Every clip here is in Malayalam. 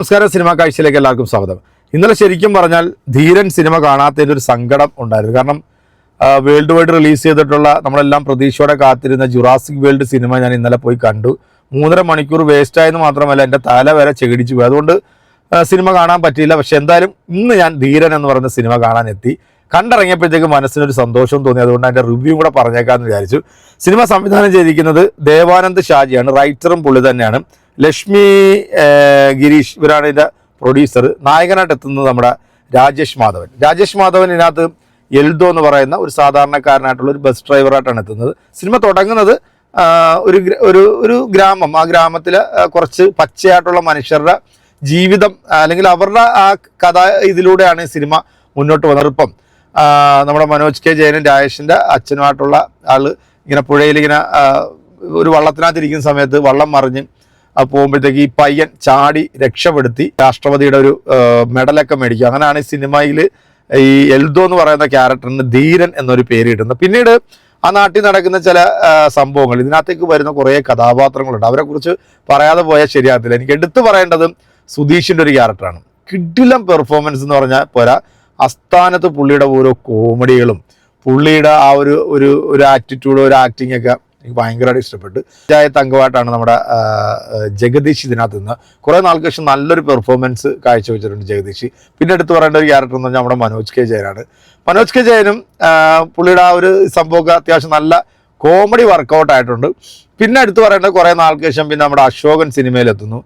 നമസ്കാരം സിനിമാ കാഴ്ചയിലേക്ക് എല്ലാവർക്കും സ്വാഗതം. ഇന്നലെ ശരിക്കും പറഞ്ഞാൽ ധീരൻ സിനിമ കാണാത്തതിന്റെ ഒരു സങ്കടം ഉണ്ടായിരുന്നു. കാരണം വേൾഡ് വൈഡ് റിലീസ് ചെയ്തിട്ടുള്ള നമ്മളെല്ലാം പ്രതീക്ഷയോടെ കാത്തിരുന്ന ജുറാസിക് വേൾഡ് സിനിമ ഞാൻ ഇന്നലെ പോയി കണ്ടു. മൂന്നര മണിക്കൂർ വേസ്റ്റ് ആയെന്ന് മാത്രമല്ല എന്റെ തല വരെ ചെകിടിച്ചു പോയി. അതുകൊണ്ട് സിനിമ കാണാൻ പറ്റിയില്ല. പക്ഷെ എന്തായാലും ഇന്ന് ഞാൻ ധീരൻ എന്ന് പറയുന്ന സിനിമ കാണാൻ എത്തി കണ്ടിറങ്ങിയപ്പോഴത്തേക്ക് മനസ്സിനൊരു സന്തോഷം തോന്നി. അതുകൊണ്ട് അതിന്റെ റിവ്യൂ കൂടെ പറഞ്ഞേക്കാമെന്ന് വിചാരിച്ചു. സിനിമ സംവിധാനം ചെയ്തിരിക്കുന്നത് ദേവാനന്ദ് ഷാജിയാണ്. റൈറ്ററും പുള്ളി തന്നെയാണ്. ലക്ഷ്മി ഗിരീഷ് ഇവരാണ് ഇതിന്റെ പ്രൊഡ്യൂസർ നായകനായിട്ട് എത്തുന്നത് നമ്മുടെ രാജേഷ് മാധവൻ. രാജേഷ് മാധവൻ ഇതിനകത്ത് എൽദോ എന്ന് പറയുന്ന ഒരു സാധാരണക്കാരനായിട്ടുള്ള ഒരു ബസ് ഡ്രൈവറായിട്ടാണ് എത്തുന്നത്. സിനിമ തുടങ്ങുന്നത് ഒരു ഒരു ഒരു ഗ്രാമം. ആ ഗ്രാമത്തിൽ കുറച്ച് പച്ചയായിട്ടുള്ള മനുഷ്യരുടെ ജീവിതം അല്ലെങ്കിൽ അവരുടെ ആ കഥ ഇതിലൂടെയാണ് സിനിമ മുന്നോട്ട് വന്നത് ഇപ്പം നമ്മുടെ മനോജ് കെ ജയനും രാജേഷിന്റെ അച്ഛനുമായിട്ടുള്ള ആൾ ഇങ്ങനെ പുഴയിൽ ഇങ്ങനെ ഒരു വള്ളത്തിനകത്തിരിക്കുന്ന സമയത്ത് വള്ളം മറിഞ്ഞ് പോകുമ്പോഴത്തേക്ക് ഈ പയ്യൻ ചാടി രക്ഷപ്പെടുത്തി രാഷ്ട്രപതിയുടെ ഒരു മെഡലൊക്കെ മേടിക്കും അങ്ങനെയാണ് ഈ സിനിമയിൽ ഈ എൽദോ എന്ന് പറയുന്ന ക്യാരക്ടറിന് ധീരൻ എന്നൊരു പേര് കിട്ടുന്നത്. പിന്നീട് ആ നാട്ടിൽ നടക്കുന്ന ചില സംഭവങ്ങൾ ഇതിനകത്തേക്ക് വരുന്ന കുറേ കഥാപാത്രങ്ങളുണ്ട്. അവരെക്കുറിച്ച് പറയാതെ പോയാൽ ശരിയാകത്തില്ല. എനിക്ക് എടുത്തു പറയേണ്ടത് സുധീഷിന്റെ ഒരു ക്യാരക്ടറാണ്. കിഡിലം പെർഫോമൻസ് എന്ന് പറഞ്ഞാൽ പോരാ അസ്ഥാനത്ത് പുള്ളിയുടെ ഓരോ കോമഡികളും പുള്ളിയുടെ ആ ഒരു ഒരു ഒരു ആറ്റിറ്റ്യൂഡ് ഒരു ആക്ടിങ് ഒക്കെ എനിക്ക് ഭയങ്കരമായിട്ട് ഇഷ്ടപ്പെട്ടു. പഞ്ചായത്ത് തങ്കമായിട്ടാണ് നമ്മുടെ ജഗദീഷ് ഇതിനകത്ത് നിന്ന് കുറേ നാൾക്ക് ശേഷം നല്ലൊരു പെർഫോമൻസ് കാഴ്ചവെച്ചിട്ടുണ്ട് ജഗദീഷ്. പിന്നെ എടുത്തു പറയേണ്ട ഒരു ക്യാരക്ടർ എന്ന് പറഞ്ഞാൽ നമ്മുടെ മനോജ് കെ ജയനാണ്. മനോജ് കെ ജയനും പുള്ളിയുടെ ആ ഒരു സംഭവമൊക്കെ അത്യാവശ്യം നല്ല കോമഡി വർക്കൗട്ട് ആയിട്ടുണ്ട്. പിന്നെ എടുത്തു പറയേണ്ടത് കുറേ നാൾക്ക് ശേഷം പിന്നെ നമ്മുടെ അശോകൻ സിനിമയിലെത്തുന്നു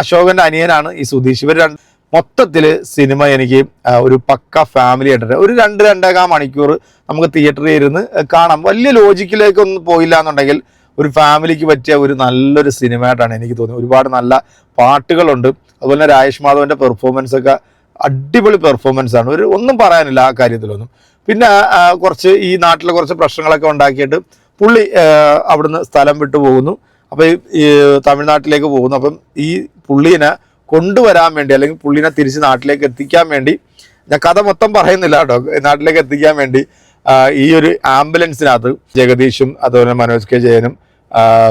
അശോകന്റെ അനിയനാണ് ഈ സുധീഷ്. ഇവർ രണ്ട് മൊത്തത്തിൽ സിനിമ എനിക്ക് ഒരു പക്ക ഫാമിലി ആയിട്ട് ഒരു രണ്ട് രണ്ടേകാ മണിക്കൂർ നമുക്ക് തിയേറ്ററിൽ ഇരുന്ന് കാണാം. വലിയ ലോജിക്കിലേക്കൊന്നും പോയില്ല എന്നുണ്ടെങ്കിൽ ഒരു ഫാമിലിക്ക് പറ്റിയ ഒരു നല്ലൊരു സിനിമയായിട്ടാണ് എനിക്ക് തോന്നിയത് ഒരുപാട് നല്ല പാട്ടുകളുണ്ട്. അതുപോലെ തന്നെ രാജേഷ് മാധവന്റെ പെർഫോമൻസ് ഒക്കെ അടിപൊളി പെർഫോമൻസ് ആണ്. ഒരു ഒന്നും പറയാനില്ല ആ കാര്യത്തിലൊന്നും. പിന്നെ കുറച്ച് ഈ നാട്ടിലെ കുറച്ച് പ്രശ്നങ്ങളൊക്കെ ഉണ്ടാക്കിയിട്ട് പുള്ളി അവിടുന്ന് സ്ഥലം വിട്ടു പോകുന്നു. അപ്പോൾ ഈ തമിഴ്നാട്ടിലേക്ക് പോകുന്നു. അപ്പം ഈ പുള്ളീനെ കൊണ്ടുവരാൻ വേണ്ടി അല്ലെങ്കിൽ പുള്ളിനെ തിരിച്ച് നാട്ടിലേക്ക് എത്തിക്കാൻ വേണ്ടി ഞാൻ കഥ മൊത്തം പറയുന്നില്ല കേട്ടോ. നാട്ടിലേക്ക് എത്തിക്കാൻ വേണ്ടി ഈ ഒരു ആംബുലൻസിനകത്ത് ജഗദീഷും അതുപോലെ മനോജ് കെ ജയനും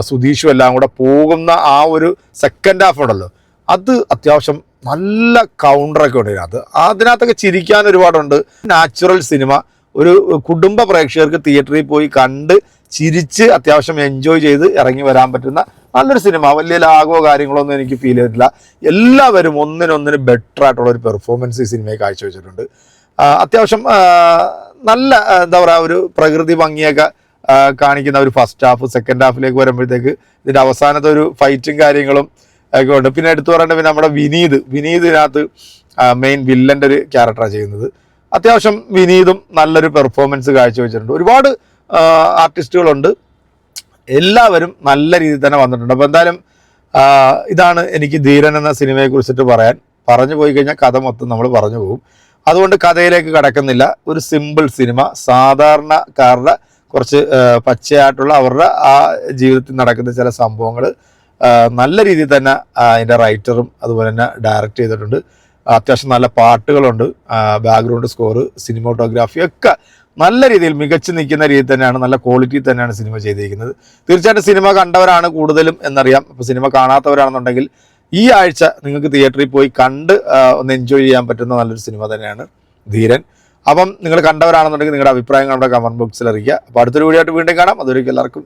സുധീഷും എല്ലാം കൂടെ പോകുന്ന ആ ഒരു സെക്കൻഡ് ഹാഫ് ഉണ്ടല്ലോ. അത് അത്യാവശ്യം നല്ല കൗണ്ടറൊക്കെ ഉണ്ട് ഇതിനകത്ത്. അതിനകത്തൊക്കെ ചിരിക്കാൻ ഒരുപാടുണ്ട്. നാച്ചുറൽ സിനിമ ഒരു കുടുംബ പ്രേക്ഷകർക്ക് തിയേറ്ററിൽ പോയി കണ്ട് ചിരിച്ച് അത്യാവശ്യം എൻജോയ് ചെയ്ത് ഇറങ്ങി വരാൻ പറ്റുന്ന നല്ലൊരു സിനിമ. വലിയ ലാഗോ കാര്യങ്ങളൊന്നും എനിക്ക് ഫീൽ ചെയ്തിട്ടില്ല. എല്ലാവരും ഒന്നിനൊന്നിന് ബെറ്റർ ആയിട്ടുള്ള ഒരു പെർഫോമൻസ് ഈ സിനിമയെ കാഴ്ചവെച്ചിട്ടുണ്ട്. അത്യാവശ്യം നല്ല എന്താ പറയുക ഒരു പ്രകൃതി ഭംഗിയൊക്കെ കാണിക്കുന്ന ഒരു ഫസ്റ്റ് ഹാഫ് സെക്കൻഡ് ഹാഫിലേക്ക് വരുമ്പോഴത്തേക്ക് ഇതിന്റെ അവസാനത്തെ ഒരു ഫൈറ്റും കാര്യങ്ങളും ഒക്കെ ഉണ്ട്. പിന്നെ എടുത്തു പറയേണ്ടത് പിന്നെ നമ്മുടെ വിനീത്. വിനീതിനകത്ത് മെയിൻ വില്ലന്റെ ഒരു ക്യാരക്ടറാണ് ചെയ്യുന്നത്. അത്യാവശ്യം വിനീതും നല്ലൊരു പെർഫോമൻസ് കാഴ്ചവെച്ചിട്ടുണ്ട്. ഒരുപാട് ആർട്ടിസ്റ്റുകളുണ്ട് എല്ലാവരും നല്ല രീതിയിൽ തന്നെ വന്നിട്ടുണ്ട്. അപ്പോൾ എന്തായാലും ഇതാണ് എനിക്ക് ധീരൻ എന്ന സിനിമയെ കുറിച്ചിട്ട് പറയാൻ. പറഞ്ഞു പോയി കഴിഞ്ഞാൽ കഥ മൊത്തം നമ്മൾ പറഞ്ഞു പോകും. അതുകൊണ്ട് കഥയിലേക്ക് കടക്കുന്നില്ല. ഒരു സിമ്പിൾ സിനിമ. സാധാരണക്കാരുടെ കുറച്ച് പച്ചയായിട്ടുള്ള അവരുടെ ആ ജീവിതത്തിൽ നടക്കുന്ന ചില സംഭവങ്ങൾ നല്ല രീതിയിൽ തന്നെ അതിന്റെ റൈറ്ററും അതുപോലെ തന്നെ ഡയറക്റ്റ് ചെയ്തിട്ടുണ്ട്. അത്യാവശ്യം നല്ല പാട്ടുകളുണ്ട്. ബാക്ക്ഗ്രൗണ്ട് സ്കോറ് സിനിമോട്ടോഗ്രാഫി ഒക്കെ നല്ല രീതിയിൽ മികച്ചു നിൽക്കുന്ന രീതിയിൽ തന്നെയാണ് നല്ല ക്വാളിറ്റി തന്നെയാണ് സിനിമ ചെയ്തിരിക്കുന്നത്. തീർച്ചയായിട്ടും സിനിമ കണ്ടവരാണ് കൂടുതലും എന്നറിയാം. അപ്പോൾ സിനിമ കാണാത്തവരാണെന്നുണ്ടെങ്കിൽ ഈ ആഴ്ച നിങ്ങൾക്ക് തിയേറ്ററിൽ പോയി കണ്ട് ഒന്ന് എൻജോയ് ചെയ്യാൻ പറ്റുന്ന നല്ലൊരു സിനിമ തന്നെയാണ് ധീരൻ. അപ്പം നിങ്ങൾ കണ്ടവരാണെന്നുണ്ടെങ്കിൽ നിങ്ങളുടെ അഭിപ്രായങ്ങൾ നമ്മുടെ കമന്റ് ബോക്സിൽ അറിയിക്കുക. അപ്പോൾ അടുത്തൊരു വീഡിയോ ആയിട്ട് വീണ്ടും കാണാം. അതൊരിക്കും എല്ലാവർക്കും